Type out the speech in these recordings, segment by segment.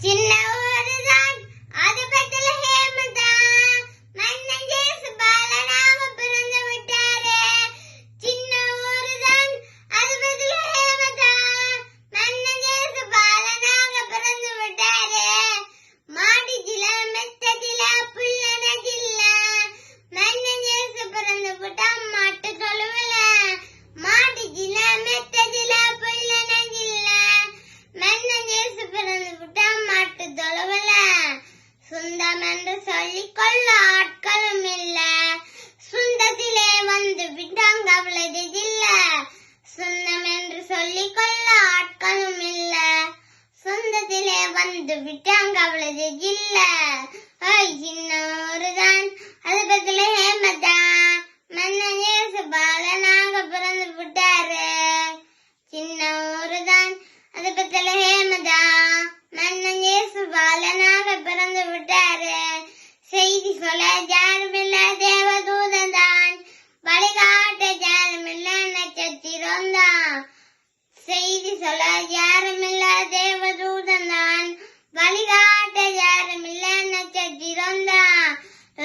சின்ன என்று சொல்லிக் கொள்ள ஆட்களும் இல்ல. சுந்தத்திலே வந்து விட்டாங்க அவளது இல்ல சுந்தம் என்று சொல்லிக் கொள்ள ஆட்களும் இல்ல. சொந்தத்திலே வந்து விட்டாங்க அவளது இல்ல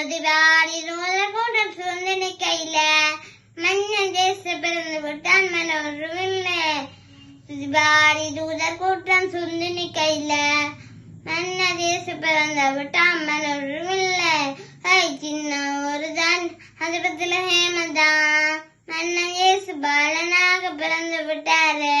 ரதிவாடி கூட்டம் சுந்தனி கையில மன்னன் தேச பிறந்து விட்டான் மனோருமில்லை துதிபாடி தூதர் கூட்டம் சுந்தினி கையில மன்ன தேச பிறந்த விட்டான் மனோருமில்லை ஐ சின்ன ஒருதான். அது பத்தில ஹேமதான் மன்னன் இயேசு பாலனாக பிறந்து விட்டாரு.